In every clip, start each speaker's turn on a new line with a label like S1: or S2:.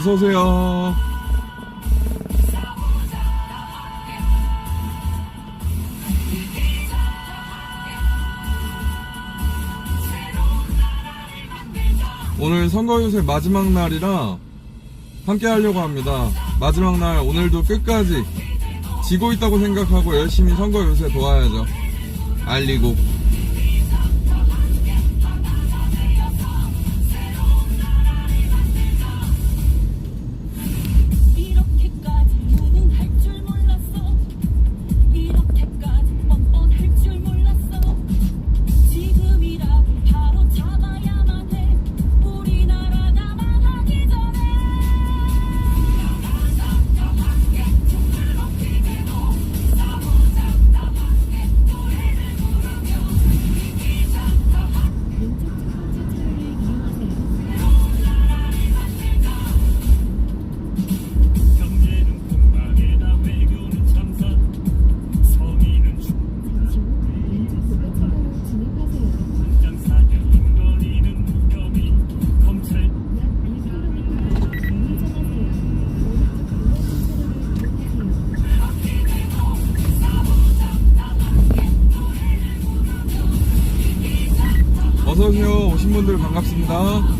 S1: 어서 오세요. 오늘 선거 유세 마지막 날이라 함께 하려고 합니다. 마지막 날 오늘도 끝까지 지고 있다고 생각하고 열심히 선거 유세 도와야죠. 알리고 오신 분들 반갑습니다.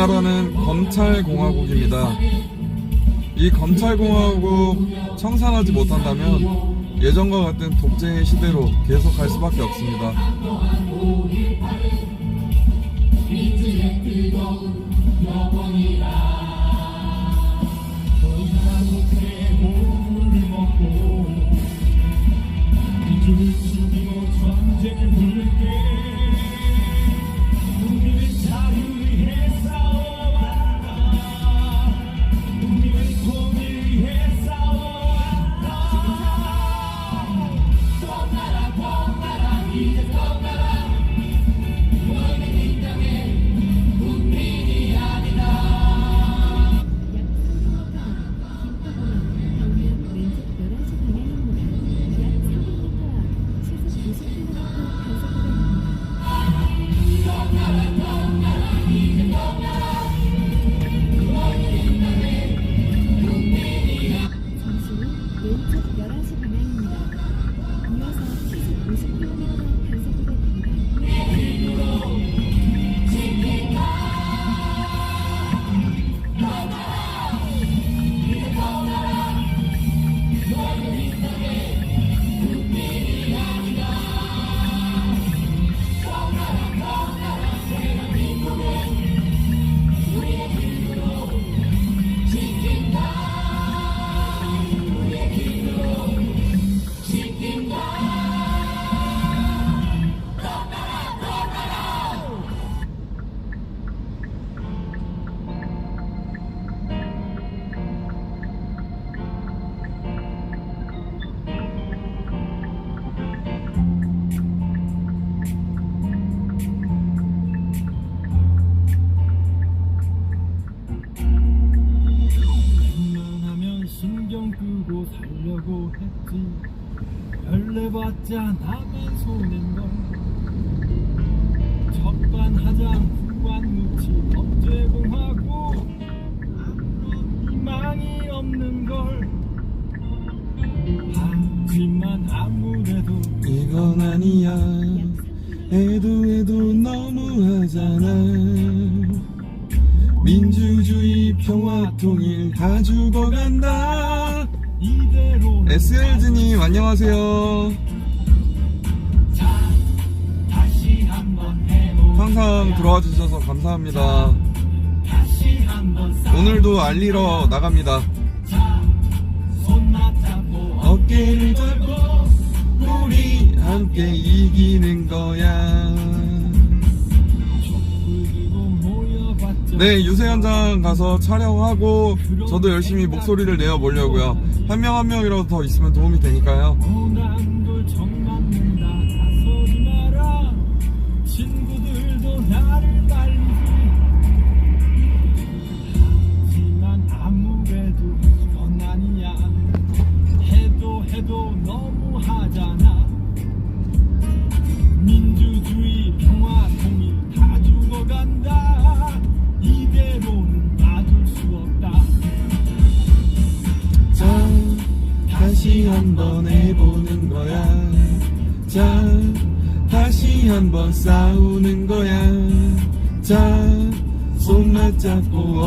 S2: 우리나라는 검찰공화국입니다. 이 검찰공화국 청산하지 못한다면 예전과 같은 독재의 시대로 계속 갈 수밖에 없습니다.
S3: 별내봤자 나만 손해인걸 첫반 하장 후반 무치 범죄공하고 아무런 희망이 없는 걸. 하지만 아무래도
S2: 이건 아니야. 해도 해도 너무하잖아. 민주주의 평화 통일 다 죽어간다. SLG님 안녕하세요 항상 들어와 주셔서 감사합니다. 오늘도 알리러 나갑니다. 어깨를 잡고 우리 함께 이기는 거야. 네 유세 현장 가서 촬영하고 저도 열심히 목소리를 내어 보려고요. 한 명 한 명이라도 더 있으면 도움이 되니까요 싸우는 거야. 자손 맞잡고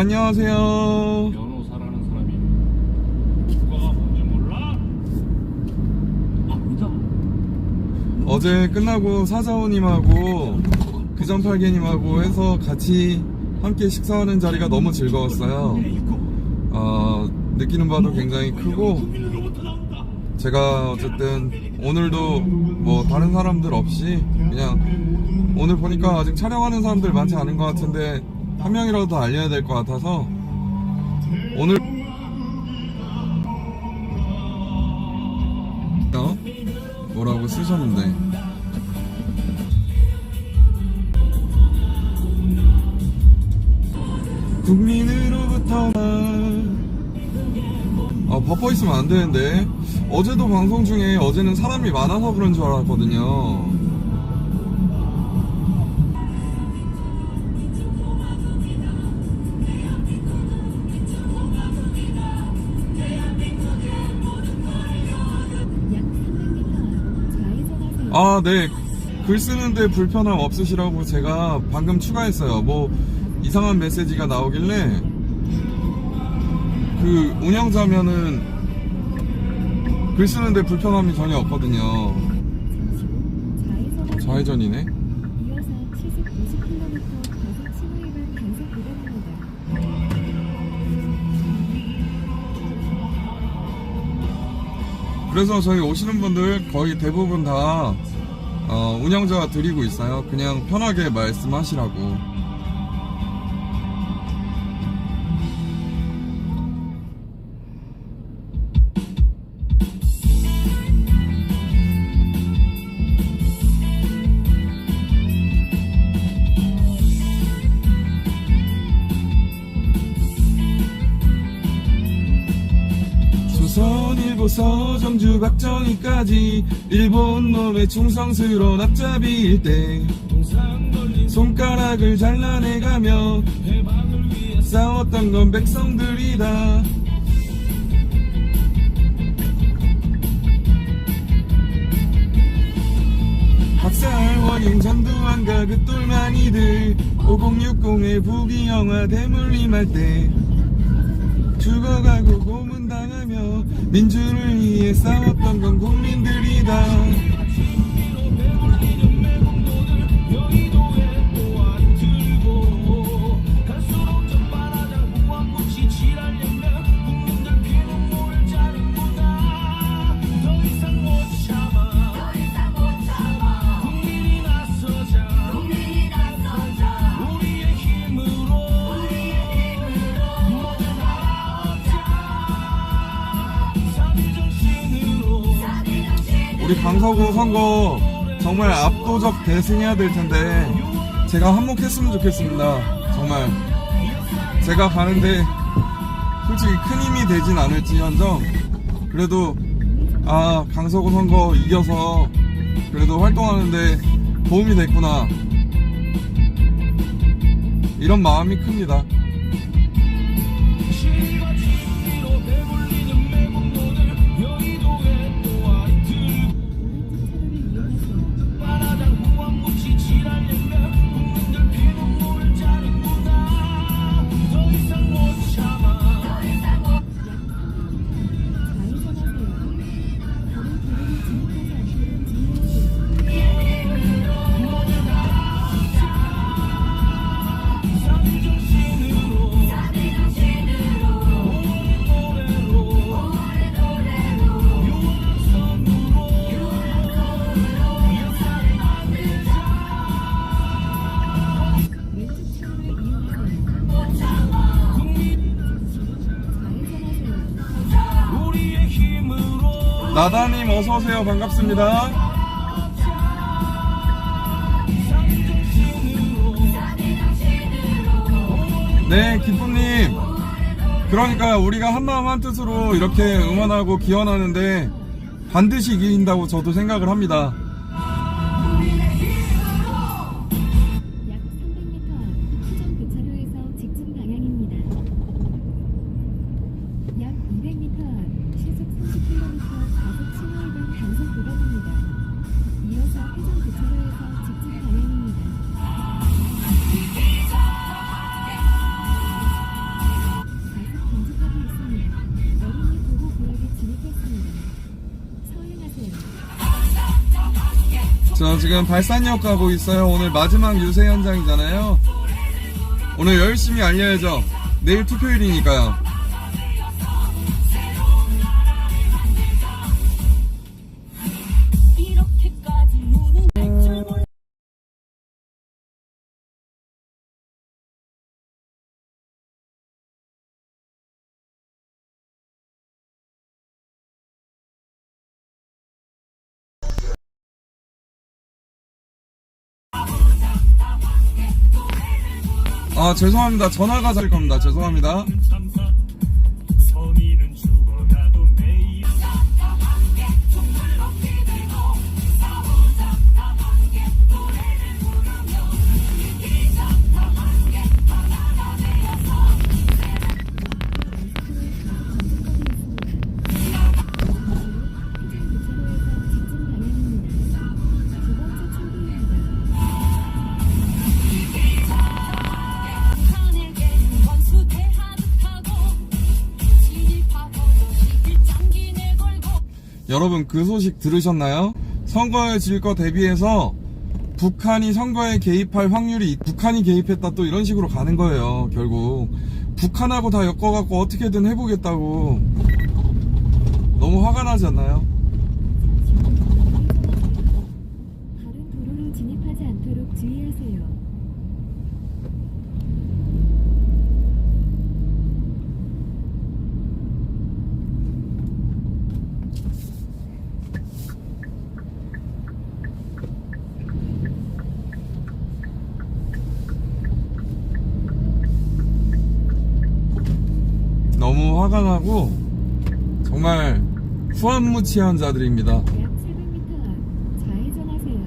S2: 안녕하세요
S3: 변호사라는 사람이 국가가 뭔지 몰라? 아, 모르자.
S2: 어제 끝나고 사자오님하고 그전팔개님하고 해서 같이 함께 식사하는 자리가 너무 즐거웠어요. 어, 느끼는 바도 굉장히 크고 제가 어쨌든 오늘도 뭐 다른 사람들 없이 그냥 오늘 보니까 아직 촬영하는 사람들 많지 않은 것 같은데 한 명이라도 더 알려야 될 것 같아서 오늘 어? 뭐라고 쓰셨는데 국민으로부터 아 바빠 있으면 안 되는데 어제도 방송 중에 어제는 사람이 많아서 그런 줄 알았거든요 아, 네. 글 쓰는데 불편함 없으시라고 제가 방금 추가했어요. 뭐 이상한 메시지가 나오길래 그 운영자면은 글 쓰는데 불편함이 전혀 없거든요. 좌회전이네. 그래서 저희 오시는 분들 거의 대부분 다 어, 운영자가 드리고 있어요. 그냥 편하게 말씀하시라고. 박정희까지 일본 놈의 충성스러운 앞잡이일 때 손가락을 잘라내가며 싸웠던 건 백성들이다. 학살 원인 전두환과 그 똘마니들 5060의 부귀영화 대물림할 때 죽어가고 고문당하며 민주를 위해 싸웠던 건 국민 선거 정말 압도적 대승해야 될 텐데 제가 한몫했으면 좋겠습니다. 정말 제가 가는데 솔직히 큰 힘이 되진 않을지언정 그래도 아 강서구 선거 이겨서 그래도 활동하는데 도움이 됐구나 이런 마음이 큽니다. 나다님 어서오세요. 반갑습니다. 네, 기쁨님. 그러니까 우리가 한마음 한뜻으로 이렇게 응원하고 기원하는데 반드시 이긴다고 저도 생각을 합니다. 저 지금 발산역 가고 있어요. 오늘 마지막 유세 현장이잖아요. 오늘 열심히 알려야죠. 내일 투표일이니까요. 아, 죄송합니다. 전화가 잘 겁니다. 죄송합니다. 여러분 그 소식 들으셨나요? 선거에 질거 대비해서 북한이 선거에 개입할 확률이 북한이 개입했다 또 이런 식으로 가는 거예요 결국 북한하고 다 엮어갖고 어떻게든 해보겠다고 너무 화가 나지 않나요?
S1: 다른 도로로 진입하지 않도록 주의하세요.
S2: 화가 나고 정말 후한무치한 자들입니다
S1: 약 700m 앞 좌회전하세요.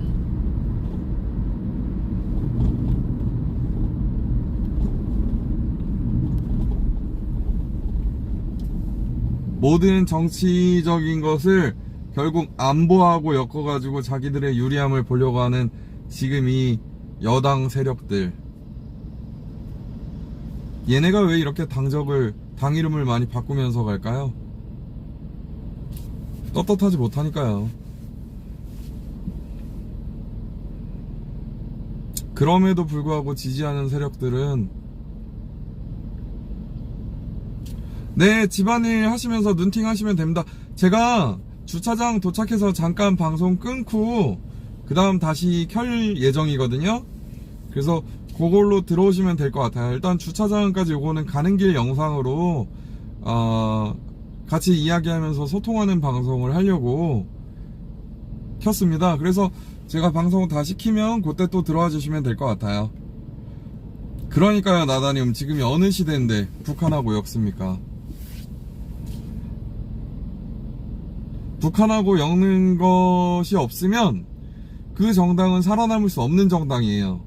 S2: 모든 정치적인 것을 결국 안보하고 엮어가지고 자기들의 유리함을 보려고 하는 지금 이 여당 세력들. 얘네가 왜 이렇게 당적을, 당 이름을 많이 바꾸면서 갈까요? 떳떳하지 못하니까요. 그럼에도 불구하고 지지하는 세력들은 네, 집안일 하시면서 눈팅 하시면 됩니다. 제가 주차장 도착해서 잠깐 방송 끊고, 그 다음 다시 켤 예정이거든요. 그래서 그걸로 들어오시면 될 것 같아요. 일단 주차장까지 요거는 가는 길 영상으로, 어, 같이 이야기하면서 소통하는 방송을 하려고 켰습니다. 그래서 제가 방송 다시 키면 그때 또 들어와 주시면 될 것 같아요. 그러니까요, 나다님. 지금이 어느 시대인데 북한하고 엮습니까? 북한하고 엮는 것이 없으면 그 정당은 살아남을 수 없는 정당이에요.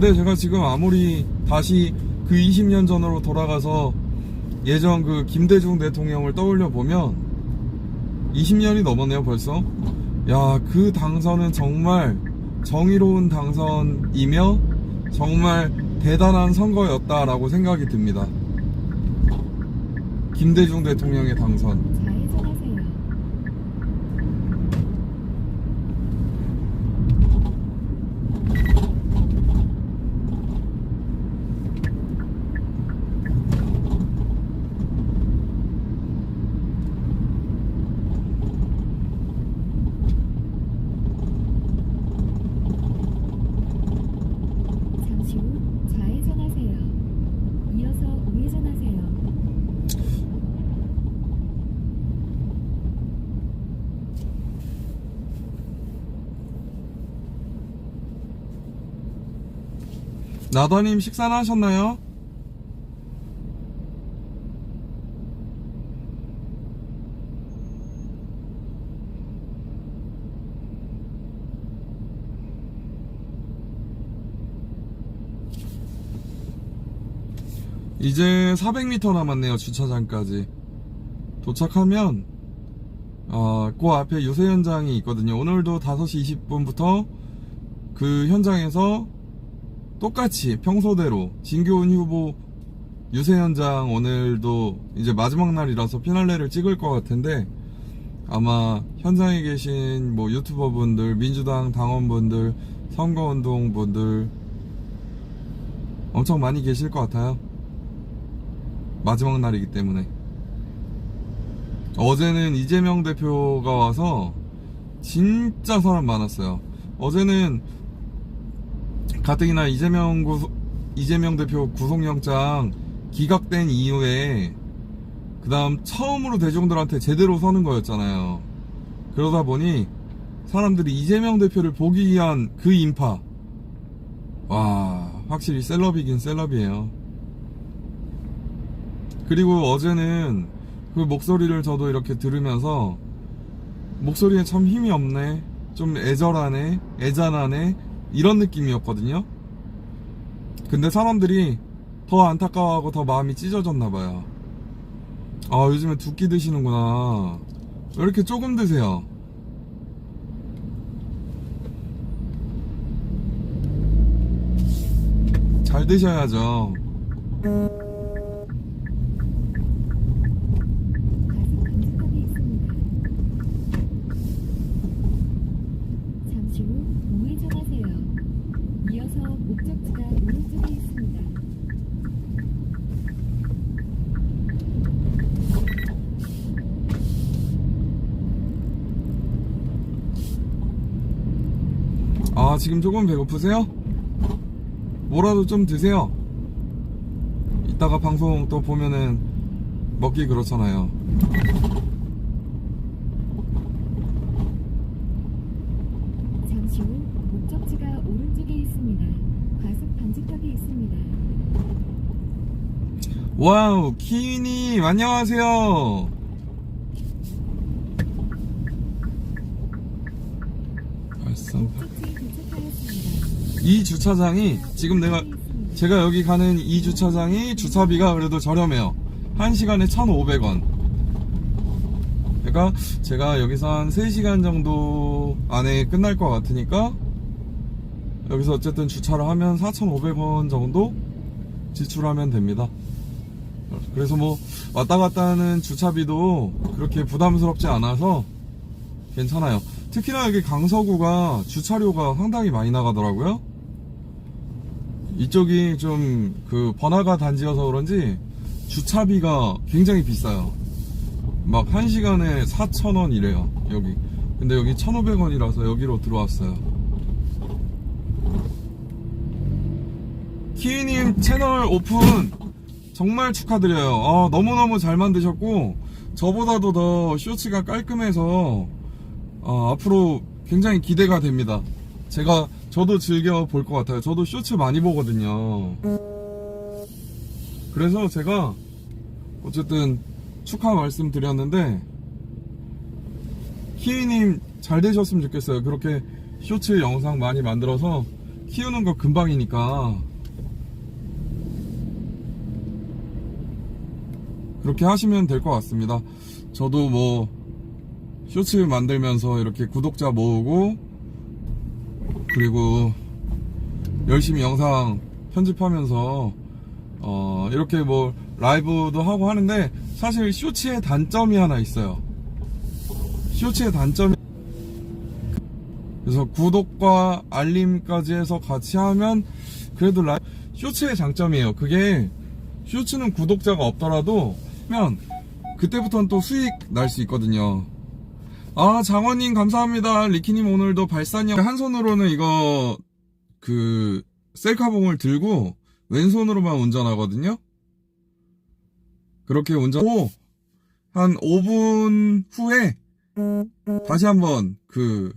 S2: 근데 제가 지금 아무리 다시 그 20년 전으로 돌아가서 예전 그 김대중 대통령을 떠올려 보면 20년이 넘었네요 벌써. 야 그 당선은 정말 정의로운 당선이며 정말 대단한 선거였다라고 생각이 듭니다. 김대중 대통령의 당선
S1: 좌회전하세요. 잠시 후 좌회전하세요. 이어서 우회전하세요.
S2: 나더님 식사는 하셨나요? 이제 400m 남았네요 주차장까지 도착하면 어, 그 앞에 유세 현장이 있거든요 오늘도 5시 20분부터 그 현장에서 똑같이 평소대로 진교훈 후보 유세 현장 오늘도 이제 마지막 날이라서 피날레를 찍을 것 같은데 아마 현장에 계신 뭐 유튜버 분들, 민주당 당원분들, 선거운동 분들 엄청 많이 계실 것 같아요. 마지막 날이기 때문에. 어제는 이재명 대표가 와서 진짜 사람 많았어요. 어제는 가뜩이나 이재명 구, 이재명 대표 구속영장 기각된 이후에 그 다음 처음으로 대중들한테 제대로 서는 거였잖아요. 그러다 보니 사람들이 이재명 대표를 보기 위한 그 인파. 와, 확실히 셀럽이긴 셀럽이에요. 그리고 어제는 그 목소리를 저도 이렇게 들으면서 목소리에 참 힘이 없네. 좀 애절하네. 애잔하네. 이런 느낌이었거든요. 근데 사람들이 더 안타까워하고 더 마음이 찢어졌나봐요. 아, 요즘에 두 끼 드시는구나. 왜 이렇게 조금 드세요? 잘 드셔야죠.
S1: 과속 방지턱이 있습니다. 잠시 후 우회전하세요. 이어서 목적지가 오른쪽에 있습니다.
S2: 아, 지금 조금 배고프세요? 뭐라도 좀 드세요. 이따가 방송 또 보면은 먹기 그렇잖아요.
S1: 잠시 후 목적지가 오른쪽에 있습니다. 과속 방지턱이 있습니다.
S2: 와우, 키님, 안녕하세요. 발산.
S1: 목적지에 도착하였습니다.
S2: 이 주차장이 지금 내가 제가 여기 가는 이 주차장이 주차비가 그래도 저렴해요. 1시간에 1,500원. 그러니까 제가 여기서 한 3시간 정도 안에 끝날 것 같으니까 여기서 어쨌든 주차를 하면 4,500원 정도 지출하면 됩니다. 그래서 뭐 왔다 갔다 하는 주차비도 그렇게 부담스럽지 않아서 괜찮아요. 특히나 여기 강서구가 주차료가 상당히 많이 나가더라고요. 이쪽이 좀 그 번화가 단지여서 그런지 주차비가 굉장히 비싸요. 막 1시간에 4,000원 이래요, 여기. 근데 여기 1,500원이라서 여기로 들어왔어요. 키위님 채널 오픈 정말 축하드려요. 아, 너무너무 잘 만드셨고, 저보다도 더 쇼츠가 깔끔해서, 아, 앞으로 굉장히 기대가 됩니다. 제가, 저도 즐겨 볼 것 같아요. 저도 쇼츠 많이 보거든요. 그래서 제가, 어쨌든, 축하 말씀 드렸는데, 키위님 잘 되셨으면 좋겠어요. 그렇게 쇼츠 영상 많이 만들어서 키우는 거 금방이니까. 그렇게 하시면 될 것 같습니다. 저도 뭐 쇼츠 만들면서 이렇게 구독자 모으고 그리고 열심히 영상 편집하면서 어 이렇게 뭐 라이브도 하고 하는데 사실 쇼츠의 단점이 하나 있어요. 쇼츠의 단점이 그래서 구독과 알림까지 해서 같이 하면 그래도 라이 쇼츠의 장점이에요. 그게 쇼츠는 구독자가 없더라도 면 그때부터는 또 수익 날 수 있거든요. 아 장원님 감사합니다. 리키님 오늘도 발산형 한 손으로는 이거 그 셀카봉을 들고 왼손으로만 운전하거든요. 그렇게 운전 오! 한 5분 후에 다시 한번 그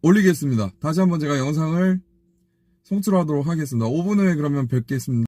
S2: 올리겠습니다. 다시 한번 제가 영상을 송출하도록 하겠습니다. 5분 후에 그러면 뵙겠습니다.